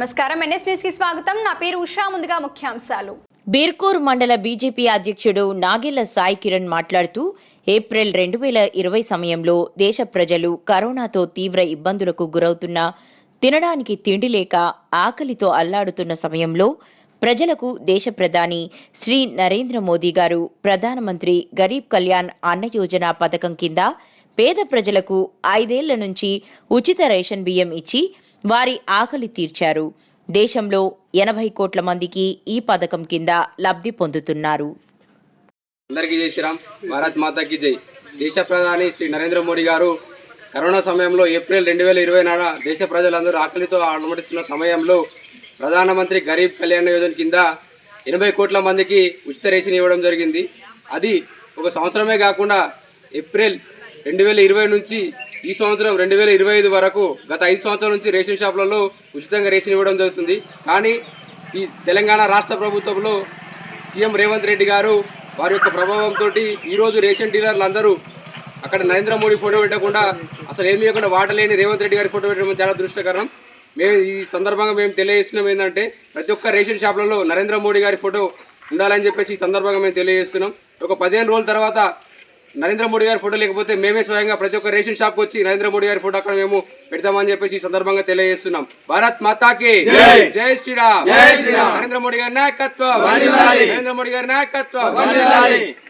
నమస్కారం. ఎన్ఎస్ న్యూస్కి స్వాగతం. నా పేరు ఉషా. ముందుగా ముఖ్యాంశాలు. బీర్కూర్ మండల బీజేపీ అధ్యక్షుడు నాగెళ్ళ సాయి కిరణ్ మాట్లాడుతూ ఏప్రిల్ రెండు వేల ఇరవై సమయంలో దేశ ప్రజలు కరోనాతో తీవ్ర ఇబ్బందులకు గురవుతున్న తినడానికి తిండి లేక ఆకలితో అల్లాడుతున్న సమయంలో ప్రజలకు దేశ ప్రధాని శ్రీ నరేంద్ర మోదీ గారు ప్రధానమంత్రి గరీబ్ కళ్యాణ్ అన్న యోజన పథకం కింద పేద ప్రజలకు ఐదేళ్ళ నుంచి ఉచిత రేషన్ బియ్యం ఇచ్చి వారి ఆకలి తీర్చారు. దేశంలో ఎనభై కోట్ల మందికి ఈ పథకం కింద లబ్ధి పొందుతున్నారు. అందరికీ జై శ్రీరామ్. భారత్ మాతాకి జై. దేశ ప్రధాని శ్రీ నరేంద్ర మోడీ గారు కరోనా సమయంలో ఏప్రిల్ రెండు వేల ఇరవై నాడు దేశ ప్రజలందరూ ఆకలితో అనుమతిస్తున్న సమయంలో ప్రధానమంత్రి గరీబ్ కళ్యాణ యోజన కింద ఎనభై కోట్ల మందికి ఉచిత రేషన్ ఇవ్వడం జరిగింది. అది ఒక సంవత్సరమే కాకుండా ఏప్రిల్ రెండు వేల ఇరవై నుంచి ఈ సంవత్సరం రెండు వేల ఇరవై ఐదు వరకు గత ఐదు సంవత్సరాల నుంచి రేషన్ షాపులలో ఉచితంగా రేషన్ ఇవ్వడం జరుగుతుంది. కానీ ఈ తెలంగాణ రాష్ట్ర ప్రభుత్వంలో సీఎం రేవంత్ రెడ్డి గారు వారి యొక్క ప్రభావంతో ఈరోజు రేషన్ డీలర్లు అందరూ అక్కడ నరేంద్ర మోడీ ఫోటో పెట్టకుండా అసలు ఏమి లేకుండా వాటలేని రేవంత్ రెడ్డి గారి ఫోటో పెట్టడం చాలా దృష్టకరం మేము ఈ సందర్భంగా మేము తెలియజేస్తున్నాం ఏంటంటే ప్రతి ఒక్క రేషన్ షాపులలో నరేంద్ర మోడీ గారి ఫోటో ఉండాలని చెప్పేసి ఈ సందర్భంగా మేము తెలియజేస్తున్నాం. ఒక పదిహేను రోజుల తర్వాత నరేంద్ర మోడీ గారి ఫోటో లేకపోతే మేమే స్వయంగా ప్రతి ఒక్క రేషన్ షాప్కి వచ్చి నరేంద్ర మోడీ గారి ఫోటో అక్కడ మేము పెడతామని చెప్పేసి ఈ సందర్భంగా తెలియజేస్తున్నాం. భారత్ మాతాకి జై. శ్రీరామ్. నరేంద్ర మోడీ గారి నాయకత్వం. నరేంద్ర మోడీ గారి నాయకత్వం.